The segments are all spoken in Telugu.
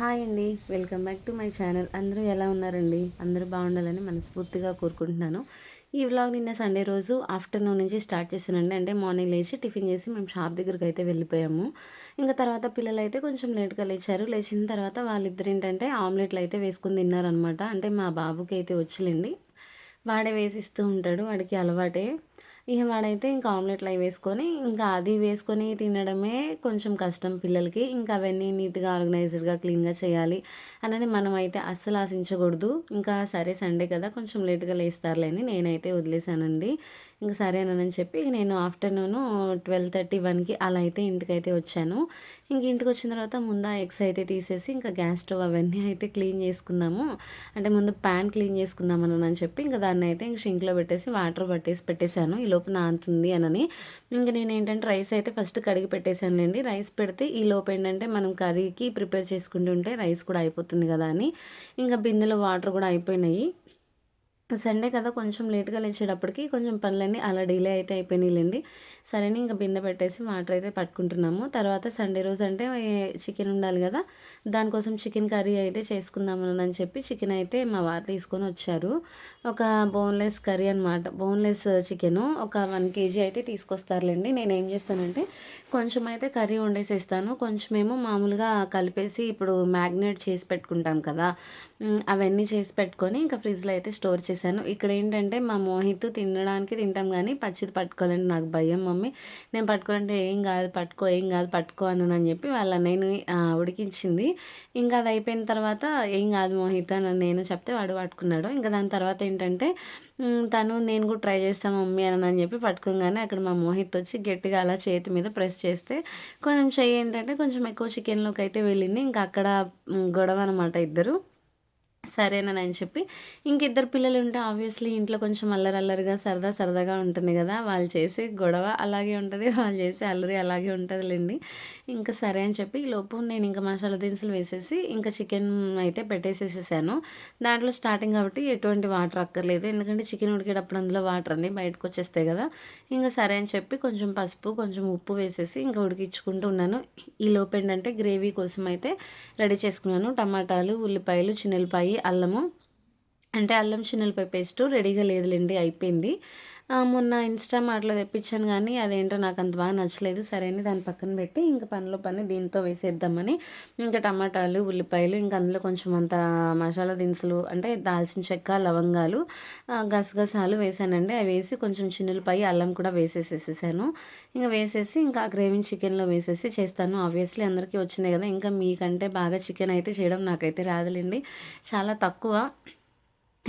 హాయ్ అండి. Welcome back to my channel. అందరూ ఎలా ఉన్నారండి? అందరూ బాగుండాలని మనస్ఫూర్తిగా కోరుకుంటున్నాను. ఈ వ్లాగ్ నిన్న సండే రోజు ఆఫ్టర్నూన్ నుంచి స్టార్ట్ చేశానండి. అంటే మార్నింగ్ లేచి టిఫిన్ చేసి మేము షాప్ దగ్గరికి అయితే వెళ్ళిపోయాము. ఇంకా తర్వాత పిల్లలు అయితే కొంచెం లేట్గా లేచారు. లేచిన తర్వాత వాళ్ళిద్దరు ఏంటంటే ఆమ్లెట్లు అయితే వేసుకుని తిన్నారనమాట అంటే మా బాబుకి అయితే వచ్చిలేండి. వాడే వేసిస్తూ ఉంటాడు. వాడికి అలవాటే. ఇక వాడైతే ఇంకా ఆమ్లెట్లు అవి వేసుకొని ఇంకా అది వేసుకొని తినడమే కొంచెం కష్టం పిల్లలకి. ఇంకా అవన్నీ నీట్గా ఆర్గనైజ్డ్గా క్లీన్గా చేయాలి అని మనం అయితే అస్సలు ఆశించకూడదు. ఇంకా సరే సండే కదా కొంచెం లేట్గా లేస్తారులేని నేనైతే వదిలేశానండి ఇంకా సరేనని చెప్పి నేను ఆఫ్టర్నూన్ ట్వెల్వ్ థర్టీ వన్కి అలా అయితే ఇంటికైతే వచ్చాను. ఇంక ఇంటికి వచ్చిన తర్వాత ముందు ఎగ్స్ అయితే తీసేసి ఇంకా గ్యాస్ స్టవ్ అవన్నీ అయితే క్లీన్ చేసుకుందాము. అంటే ముందు ప్యాన్ క్లీన్ చేసుకుందామని అని చెప్పి ఇంకా దాన్ని అయితే ఇంక షింక్లో పెట్టేసి వాటర్ పట్టేసి పెట్టేశాను. ఈలో లోపు నానుతుంది అని ఇంకా నేను ఏంటంటే రైస్ అయితే ఫస్ట్ కడిగి పెట్టేశానులేండి. రైస్ పెడితే ఈ లోపు ఏంటంటే మనం కర్రీకి ప్రిపేర్ చేసుకుంటుంటే రైస్ కూడా అయిపోతుంది కదా అని. ఇంకా బిందెలో వాటర్ కూడా అయిపోయినాయి. సండే కదా కొంచెం లేట్గా లేచేటప్పటికి కొంచెం పనులన్నీ అలా డిలే అయితే అయిపోయినాయిలేండి. సరేని ఇంకా బిందె పెట్టేసి వాటర్ అయితే పట్టుకుంటున్నాము. తర్వాత సండే రోజు అంటే చికెన్ ఉండాలి కదా దానికోసం చికెన్ కర్రీ అయితే చేసుకుందామని అని చెప్పి చికెన్ అయితే మా వారు తీసుకొని వచ్చారు. ఒక బోన్లెస్ కర్రీ అనమాట బోన్లెస్ చికెన్. ఒక వన్ కేజీ అయితే తీసుకొస్తారులేండి. నేను ఏం చేస్తానంటే కొంచెం అయితే కర్రీ వండేసేస్తాను. కొంచెమేమో మామూలుగా కలిపేసి ఇప్పుడు మ్యాగ్నేట్ చేసి పెట్టుకుంటాం కదా అవన్నీ చేసి పెట్టుకొని ఇంకా ఫ్రిడ్జ్లో అయితే స్టోర్ చేసి చేశాను. ఇక్కడ ఏంటంటే మా మోహిత్ తినడానికి తింటాం కానీ పచ్చిది పట్టుకోవాలంటే నాకు భయం మమ్మీ. నేను పట్టుకోవాలంటే ఏం కాదు పట్టుకో ఏం కాదు పట్టుకో అని చెప్పి వాళ్ళ నేను ఉడికించింది. ఇంకా అది అయిపోయిన తర్వాత ఏం కాదు మోహిత్ అని నేను చెప్తే వాడు పట్టుకున్నాడు. ఇంకా దాని తర్వాత ఏంటంటే తను నేను కూడా ట్రై చేస్తాను మమ్మీ అని అని చెప్పి పట్టుకోగానే అక్కడ మా మోహిత్ వచ్చి గట్టిగా అలా చేతి మీద ప్రెస్ చేస్తే కొంచెం చెయ్యి ఏంటంటే కొంచెం ఎక్కువ చికెన్లోకి అయితే వెళ్ళింది. ఇంకా అక్కడ గొడవ అనమాట ఇద్దరు. సరేనని చెప్పి ఇంక ఇద్దరు పిల్లలు ఉంటే ఆబ్వియస్లీ ఇంట్లో కొంచెం అల్లరి అల్లరిగా సరదా సరదాగా ఉంటుంది కదా. వాళ్ళు చేసే గొడవ అలాగే ఉంటుంది వాళ్ళు చేసే అల్లరి అలాగే ఉంటుందిలేండి. ఇంకా సరే అని చెప్పి లోపు నేను ఇంకా మసాలా దినుసులు వేసేసి ఇంకా చికెన్ అయితే పెట్టేసేసేసాను. దాంట్లో స్టార్టింగ్ కాబట్టి ఎటువంటి వాటర్ అక్కర్లేదు. ఎందుకంటే చికెన్ ఉడికేటప్పుడు అందులో వాటర్ అన్నీ బయటకు వచ్చేస్తాయి కదా. ఇంకా సరే అని చెప్పి కొంచెం పసుపు కొంచెం ఉప్పు వేసేసి ఇంకా ఉడికించుకుంటూ ఉన్నాను. ఈ లోపు ఏంటంటే గ్రేవీ కోసం అయితే రెడీ చేసుకున్నాను. టమాటాలు ఉల్లిపాయలు చిన్నెల్లిపాయ అల్లము. అంటే అల్లం శనగలపై పేస్ట్ రెడీగా లేదులేండి అయిపోయింది. మొన్న ఇన్స్టామార్ట్లో తెప్పించాను కానీ అదేంటో నాకు అంత బాగా నచ్చలేదు. సరే అని దాని పక్కన పెట్టి ఇంకా పనిలో పని దీంతో వేసేద్దామని ఇంకా టమాటాలు ఉల్లిపాయలు ఇంకా అందులో కొంచెం అంత మసాలా దినుసులు అంటే దాల్చిన చెక్క లవంగాలు గసగసాలు వేసానండి. అవి వేసి కొంచెం చిన్నులపాయి అల్లం కూడా వేసేసేసేసాను. ఇంకా వేసేసి ఇంకా గ్రేవీ చికెన్లో వేసేసి చేస్తాను. ఆబ్వియస్లీ అందరికీ వచ్చినాయి కదా. ఇంకా మీకంటే బాగా చికెన్ అయితే చేయడం నాకైతే రాదులేండి. చాలా తక్కువ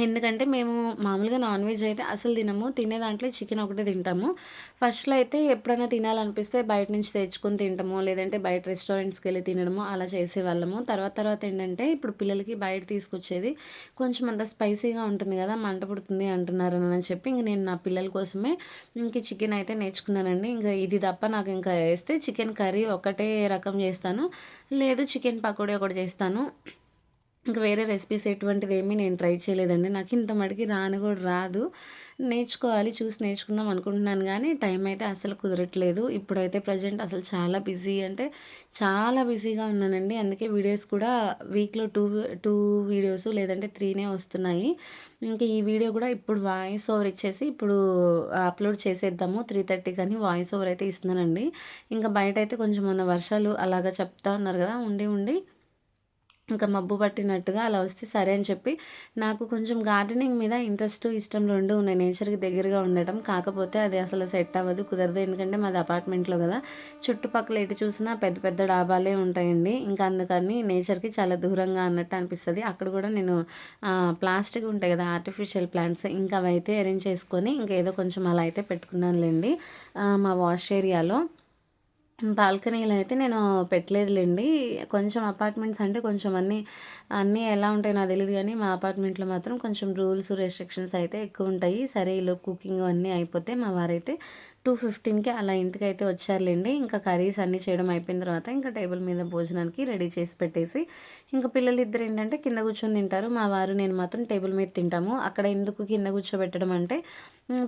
ఎందుకంటే మేము మామూలుగా నాన్ వెజ్ అయితే అసలు తినము. తినే దాంట్లో చికెన్ ఒకటే తింటాము. ఫస్ట్లో అయితే ఎప్పుడైనా తినాలనిపిస్తే బయట నుంచి తెచ్చుకొని తింటాము. లేదంటే బయట రెస్టారెంట్స్కి వెళ్ళి తినడము అలా చేసేవాళ్ళము. తర్వాత తర్వాత ఏంటంటే ఇప్పుడు పిల్లలకి బయట తీసుకొచ్చేది కొంచెం అంత స్పైసీగా ఉంటుంది కదా మంట పుడుతుంది అంటున్నారు అని చెప్పి ఇంక నేను నా పిల్లల కోసమే ఇంక చికెన్ అయితే నేర్చుకున్నానండి. ఇంకా ఇది తప్ప నాకు ఇంకా వేస్తే చికెన్ కర్రీ ఒకటే రకం చేస్తాను. లేదు చికెన్ పకోడీ ఒకటి చేస్తాను. ఇంకా వేరే రెసిపీస్ ఎటువంటివి ఏమీ నేను ట్రై చేయలేదండి. నాకు ఇంత మటుకి రాను కూడా రాదు. నేర్చుకోవాలి చూసి నేర్చుకుందాం అనుకుంటున్నాను కానీ టైం అయితే అసలు కుదరట్లేదు. ఇప్పుడైతే ప్రజెంట్ అసలు చాలా బిజీ అంటే చాలా బిజీగా ఉన్నానండి. అందుకే వీడియోస్ కూడా వీక్లో టూ టూ వీడియోస్ లేదంటే త్రీనే వస్తున్నాయి. ఇంకా ఈ వీడియో కూడా ఇప్పుడు వాయిస్ ఓవర్ ఇచ్చేసి ఇప్పుడు అప్లోడ్ చేసేద్దాము. త్రీ థర్టీ కానీ వాయిస్ ఓవర్ అయితే ఇస్తున్నానండి. ఇంకా బయట అయితే కొంచెం మొన్న వర్షాలు అలాగా చెప్తా ఉన్నారు కదా ఉండి ఉండి ఇంకా మబ్బు పట్టినట్టుగా అలా వస్తే సరే అని చెప్పి నాకు కొంచెం గార్డెనింగ్ మీద ఇంట్రెస్ట్ ఇష్టం రెండు ఉన్నాయి. నేచర్కి దగ్గరగా ఉండటం. కాకపోతే అది అసలు సెట్ అవ్వదు కుదరదు. ఎందుకంటే మాది అపార్ట్మెంట్లో కదా. చుట్టుపక్కల ఎటు చూసినా పెద్ద పెద్ద డాబాలే ఉంటాయండి. ఇంకా అందుకని నేచర్కి చాలా దూరంగా అన్నట్టు అనిపిస్తుంది. అక్కడ కూడా నేను ప్లాస్టిక్ ఉంటాయి కదా ఆర్టిఫిషియల్ ప్లాంట్స్. ఇంకా అవి అయితే అరేంజ్ చేసుకొని ఇంకా ఏదో కొంచెం అలా అయితే పెట్టుకున్నానులేండి. మా వాష్ ఏరియాలో. బాల్కనీలో అయితే నేను పెట్టలేదులేండి. కొంచెం అపార్ట్మెంట్స్ అంటే కొంచెం అన్నీ అన్నీ ఎలా ఉంటాయో నాకు తెలియదు కానీ మా అపార్ట్మెంట్లో మాత్రం కొంచెం రూల్స్ రెస్ట్రిక్షన్స్ అయితే ఎక్కువ ఉంటాయి. సరే ఈలో కుకింగ్ అన్నీ అయిపోతే మా వారైతే టూ ఫిఫ్టీన్కి అలా ఇంటికి అయితే వచ్చారులేండి. ఇంకా కర్రీస్ అన్నీ చేయడం అయిపోయిన తర్వాత ఇంకా టేబుల్ మీద భోజనానికి రెడీ చేసి పెట్టేసి ఇంకా పిల్లలు ఇద్దరు ఏంటంటే కింద కూర్చొని తింటారు. మా వారు నేను మాత్రం టేబుల్ మీద తింటాము. అక్కడ ఎందుకు కింద కూర్చోబెట్టడం అంటే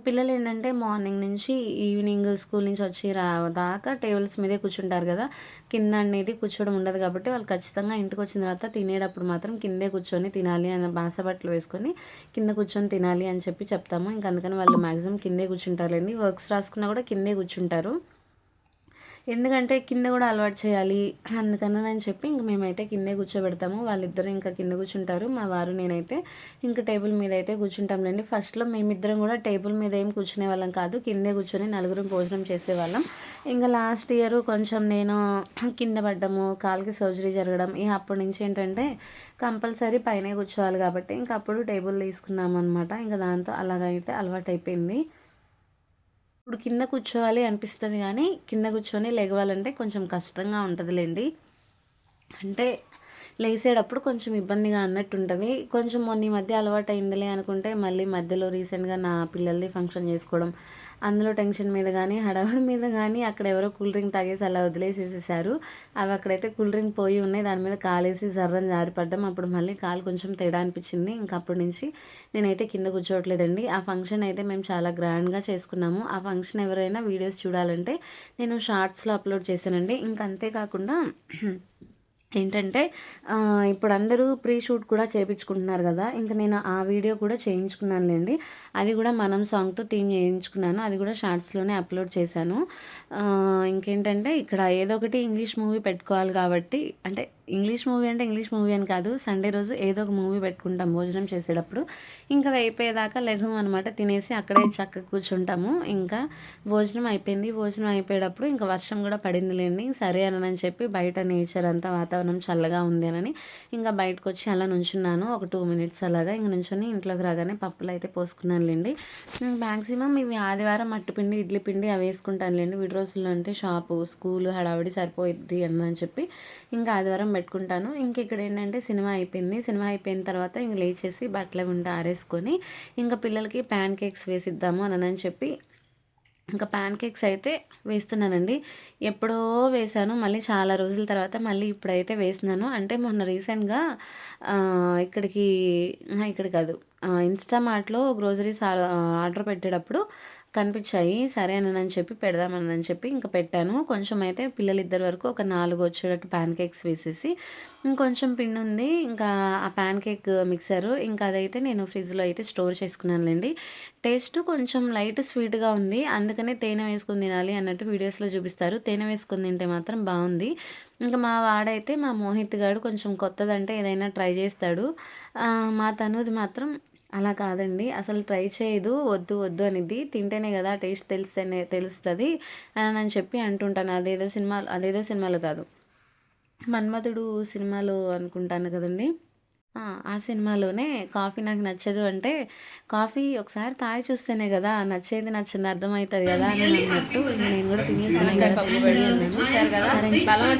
పిల్లలు ఏంటంటే మార్నింగ్ నుంచి ఈవినింగ్ స్కూల్ నుంచి వచ్చి రా దాకా టేబుల్స్ మీదే కూర్చుంటారు కదా. కింద అనేది కూర్చోవడం ఉండదు కాబట్టి వాళ్ళు ఖచ్చితంగా ఇంటికి వచ్చిన తర్వాత తినేటప్పుడు మాత్రం కిందే కూర్చొని తినాలి అని బాస బట్టలు వేసుకొని కింద కూర్చొని తినాలి అని చెప్పి చెప్తాము. ఇంకా అందుకని వాళ్ళు మ్యాక్సిమం కిందే కూర్చుంటారులేండి. వర్క్స్ రాసుకున్న కూడా కిందే కూర్చుంటారు. ఎందుకంటే కింద కూడా అలవాటు చేయాలి అందుకని అని చెప్పి ఇంక మేమైతే కిందే కూర్చోబెడతాము. వాళ్ళిద్దరు ఇంకా కింద కూర్చుంటారు. మా వారు నేనైతే ఇంకా టేబుల్ మీద అయితే కూర్చుంటాంలేండి. ఫస్ట్లో మేమిద్దరం కూడా టేబుల్ మీద ఏం కూర్చునే వాళ్ళం కాదు. కిందే కూర్చొని నలుగురం భోజనం చేసేవాళ్ళం. ఇంకా లాస్ట్ ఇయర్ కొంచెం నేను కింద పడ్డము కాలుకి సర్జరీ జరగడం ఇక అప్పటి నుంచి ఏంటంటే కంపల్సరీ పైనే కూర్చోవాలి కాబట్టి ఇంకా అప్పుడు టేబుల్ తీసుకున్నాం అనమాట ఇంకా దాంతో అలాగైతే అలవాటు అయిపోయింది ఇప్పుడు కింద కూర్చోవాలి అనిపిస్తుంది కానీ కింద కూర్చొని లెగవాలంటే కొంచెం కష్టంగా ఉంటుందిలేండి. అంటే లేసేటప్పుడు కొంచెం ఇబ్బందిగా అన్నట్టు ఉంటుంది కొంచెం మొన్న ఈ మధ్య అలవాటు అయిందిలే అనుకుంటే మళ్ళీ మధ్యలో రీసెంట్గా నా పిల్లలది ఫంక్షన్ చేసుకోవడం అందులో టెన్షన్ మీద కానీ హడావడి మీద కానీ అక్కడ ఎవరో కూల్ డ్రింక్ తాగేసి అలా వదిలేసేసేసారు. అవి అక్కడైతే కూల్ డ్రింక్ పోయి ఉన్నాయి. దాని మీద కాలేసి జర్రని జారిపడ్డం అప్పుడు మళ్ళీ కాలు కొంచెం తేడా అనిపించింది. ఇంకా అప్పటి నుంచి నేనైతే కింద కూర్చోవట్లేదండి. ఆ ఫంక్షన్ అయితే మేము చాలా గ్రాండ్గా చేసుకున్నాము. ఆ ఫంక్షన్ ఎవరైనా వీడియోస్ చూడాలంటే నేను షార్ట్స్లో అప్లోడ్ చేశానండి. ఇంకా అంతేకాకుండా ఏంటంటే ఇప్పుడు అందరూ ప్రీ షూట్ కూడా చేయించుకుంటున్నారు కదా. ఇంకా నేను ఆ వీడియో కూడా చేయించుకున్నానులేండి. అది కూడా మనం సాంగ్తో థీమ్ చేయించుకున్నాను. అది కూడా షార్ట్స్లోనే అప్లోడ్ చేశాను. ఇంకేంటంటే ఇక్కడ ఏదో ఒకటి ఇంగ్లీష్ మూవీ పెట్టుకోవాలి కాబట్టి అంటే ఇంగ్లీష్ మూవీ అంటే ఇంగ్లీష్ మూవీ అని కాదు. సండే రోజు ఏదో ఒక మూవీ పెట్టుకుంటాం భోజనం చేసేటప్పుడు. ఇంకా అది అయిపోయేదాకా లెగం అనమాట తినేసి అక్కడే చక్కగా కూర్చుంటాము. ఇంకా భోజనం అయిపోయింది. భోజనం అయిపోయేటప్పుడు ఇంకా వర్షం కూడా పడింది లేండి సరే అని చెప్పి బయట నేచర్ అంతా వాతావరణం చల్లగా ఉంది అని ఇంకా బయటకు వచ్చి అలా నుంచున్నాను. ఒక టూ మినిట్స్ అలాగా ఇంక నుంచొని ఇంట్లోకి రాగానే పప్పులు అయితే పోసుకున్నానులేండి. మ్యాక్సిమం ఇవి ఆదివారం మట్టిపిండి ఇడ్లీ పిండి అవి వేసుకుంటాను లేండి విడి రోజుల్లో అంటే షాపు స్కూల్ హడావిడి సరిపోయిద్ది అని చెప్పి ఇంకా ఆదివారం పెట్టుకుంటాను. ఇంక ఇక్కడ ఏంటంటే సినిమా అయిపోయింది. సినిమా అయిపోయిన తర్వాత ఇంక లేచేసి బట్టలు ఉంటే ఆరేసుకొని ఇంకా పిల్లలకి ప్యాన్ కేక్స్ వేసిద్దాము అని అని చెప్పి ఇంకా ప్యాన్ కేక్స్ అయితే వేస్తున్నానండి. ఎప్పుడో వేశాను. మళ్ళీ చాలా రోజుల తర్వాత మళ్ళీ ఇప్పుడైతే వేసినాను అంటే మొన్న రీసెంట్గా ఇక్కడికి ఇక్కడ కాదు ఇన్స్టామార్ట్లో గ్రోసరీస్ ఆర్డర్ పెట్టేటప్పుడు కనిపించాయి. సరే అని చెప్పి పెడదామని అని చెప్పి ఇంకా పెట్టాను. కొంచెం అయితే పిల్లలిద్దరి వరకు ఒక నాలుగు వచ్చేటట్టు ప్యాన్ కేక్స్ వేసేసి ఇంకొంచెం పిండి ఉంది. ఇంకా ఆ ప్యాన్ కేక్ మిక్సర్. ఇంకా అదైతే నేను ఫ్రిడ్జ్లో అయితే స్టోర్ చేసుకున్నానులేండి. టేస్ట్ కొంచెం లైట్ స్వీట్గా ఉంది. అందుకనే తేనె వేసుకుని తినాలి అన్నట్టు వీడియోస్లో చూపిస్తారు. తేనె వేసుకుని తింటే మాత్రం బాగుంది. ఇంకా మా వాడైతే మా మోహిత్ గారు కొంచెం కొత్తదంటే ఏదైనా ట్రై చేస్తాడు. మా తనుది మాత్రం అలా కాదండి. అసలు ట్రై చేయదు వద్దు వద్దు అనేది తింటేనే కదా టేస్ట్ తెలిస్తేనే తెలుస్తుంది అని అని చెప్పి అంటుంటాను. అదేదో సినిమా అదేదో సినిమాలో కాదు. మన్మధుడు సినిమాలో అనుకుంటాను కదండి. ఆ, సినిమాలోనే కాఫీ నాకు నచ్చదు అంటే కాఫీ ఒకసారి తాగి చూస్తేనే కదా నచ్చేది నచ్చింది అర్థమవుతుంది కదా అని అన్నట్టు నేను కూడా తినేసాను కదా,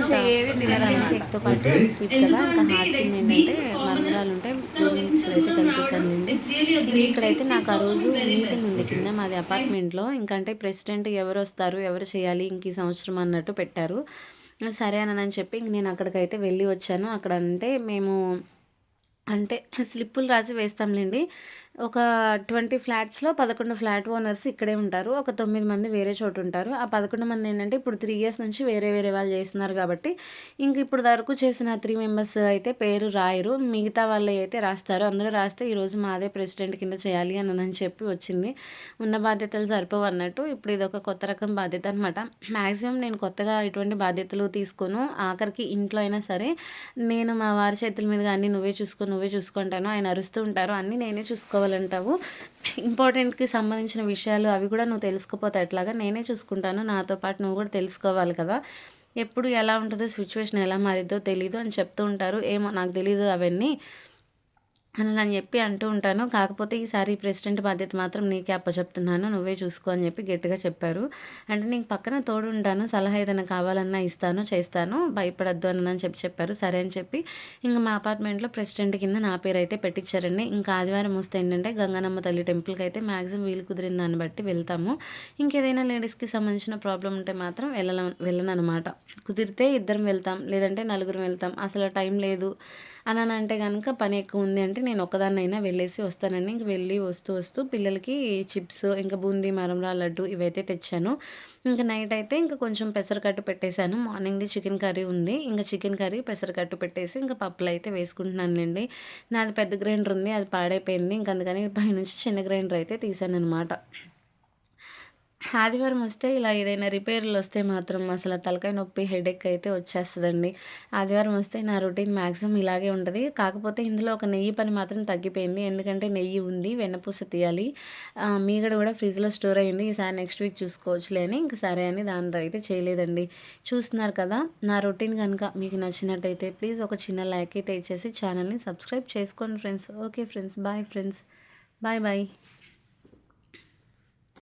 స్వీట్ కదా. ఇంకా థింగ్ ఏంటంటే మరమరాలు ఉంటే ఇక్కడైతే నాకు ఆ రోజు మీటింగ్ ఉంది కింద మాది అపార్ట్మెంట్లో. ఇంకంటే ప్రెసిడెంట్ ఎవరు వస్తారు ఎవరు చేయాలి ఇంక ఈ సంవత్సరం అన్నట్టు పెట్టారు. సరే అని అని చెప్పి ఇంక నేను అక్కడికైతే వెళ్ళి వచ్చాను. అక్కడ అంటే మేము అంటే స్లిప్పులు రాసి వేస్తాంలేండి. ఒక ట్వంటీ ఫ్లాట్స్లో పదకొండు ఫ్లాట్ ఓనర్స్ ఇక్కడే ఉంటారు. ఒక తొమ్మిది మంది వేరే చోటు ఉంటారు. ఆ పదకొండు మంది ఏంటంటే ఇప్పుడు త్రీ ఇయర్స్ నుంచి వేరే వేరే వాళ్ళు చేస్తున్నారు కాబట్టి ఇంక ఇప్పుడు వరకు చేసిన త్రీ మెంబర్స్ అయితే పేరు రాయరు. మిగతా వాళ్ళు అయితే రాస్తారు. అందరూ రాస్తే ఈరోజు మాదే ప్రెసిడెంట్ కింద చేయాలి అని అని చెప్పి వచ్చింది. ఉన్న బాధ్యతలు సరిపోవు అన్నట్టు ఇప్పుడు ఇది ఒక కొత్త రకం బాధ్యత అనమాట మ్యాక్సిమం నేను కొత్తగా ఇటువంటి బాధ్యతలు తీసుకోను. ఆఖరికి ఇంట్లో అయినా సరే నేను మా వారి చేతుల మీద అన్నీ నువ్వే చూసుకో నువ్వే చూసుకుంటాను ఆయన అరుస్తూ ఉంటారు. అన్నీ నేనే తెలుసుకోవాలంటావు ఇంపార్టెంట్కి సంబంధించిన విషయాలు అవి కూడా నువ్వు తెలుసుకోపోతే ఎట్లాగా? నేనే చూసుకుంటాను నాతో పాటు నువ్వు కూడా తెలుసుకోవాలి కదా. ఎప్పుడు ఎలా ఉంటుందో సిచ్యువేషన్ ఎలా మారిద్దో తెలీదు అని చెప్తూ ఉంటారు. ఏమో నాకు తెలీదు అవన్నీ. అని అని చెప్పి అంటూ ఉంటాను. కాకపోతే ఈసారి ప్రెసిడెంట్ బాధ్యత మాత్రం నీకే అప్పచెప్తున్నాను. నువ్వే చూసుకో అని చెప్పి గట్టిగా చెప్పారు. అంటే నీకు పక్కన తోడు ఉంటాను సలహా ఏదైనా కావాలన్నా ఇస్తాను చేస్తాను. భయపడద్దు అని అని చెప్పి చెప్పారు. సరే అని చెప్పి ఇంకా మా అపార్ట్మెంట్లో ప్రెసిడెంట్ కింద నా పేరు అయితే పెట్టించారండి. ఇంకా ఆదివారం వస్తే ఏంటంటే గంగనమ్మ తల్లి టెంపుల్కి అయితే మ్యాక్సిమం వీలు కుదిరిన దాన్ని బట్టి వెళ్తాము. ఇంకేదైనా లేడీస్కి సంబంధించిన ప్రాబ్లం ఉంటే మాత్రం వెళ్ళ వెళ్ళను అనమాట కుదిరితే ఇద్దరం వెళ్తాం. లేదంటే నలుగురు వెళ్తాం. అసలు టైం లేదు. అని అంటే కనుక పని ఎక్కువ ఉంది అంటే నేను ఒక్కదాన్నైనా వెళ్ళేసి వస్తానండి. ఇంక వెళ్ళి వస్తూ వస్తూ పిల్లలకి చిప్స్ ఇంకా బూందీ మరంరా లడ్డు ఇవైతే తెచ్చాను. ఇంకా నైట్ అయితే ఇంకా కొంచెం పెసరకట్టు పెట్టేశాను. మార్నింగ్ది చికెన్ కర్రీ ఉంది. ఇంకా చికెన్ కర్రీ పెసరకట్టు పెట్టేసి ఇంకా పప్పులు అయితే వేసుకుంటున్నానులేండి. నాది పెద్ద గ్రైండర్ ఉంది. అది పాడైపోయింది. ఇంక అందుకని పైనుంచి చిన్న గ్రైండర్ అయితే తీసాను అనమాట ఆదివారం వస్తే ఇలా ఏదైనా రిపేర్లు వస్తే మాత్రం అసలు తలకాయ నొప్పి హెడేక్ అయితే వచ్చేస్తుందండి. ఆదివారం వస్తే నా రొటీన్ మ్యాక్సిమం ఇలాగే ఉంటుంది. కాకపోతే ఇందులో ఒక నెయ్యి పని మాత్రం తగ్గిపోయింది. ఎందుకంటే నెయ్యి ఉంది వెన్నపూస తీయాలి. మీగడ కూడా ఫ్రిడ్జ్లో స్టోర్ అయింది ఈసారి నెక్స్ట్ వీక్ చూసుకోవచ్చులే అని ఇంక సరే అని దాంతో అయితే చేయలేదండి. చూస్తున్నారు కదా నా రొటీన్ కనుక మీకు నచ్చినట్టయితే ప్లీజ్ ఒక చిన్న లైక్ అయితే ఇచ్చేసి ఛానల్ని సబ్స్క్రైబ్ చేసుకోండి friends. Okay friends bye friends. Bye bye.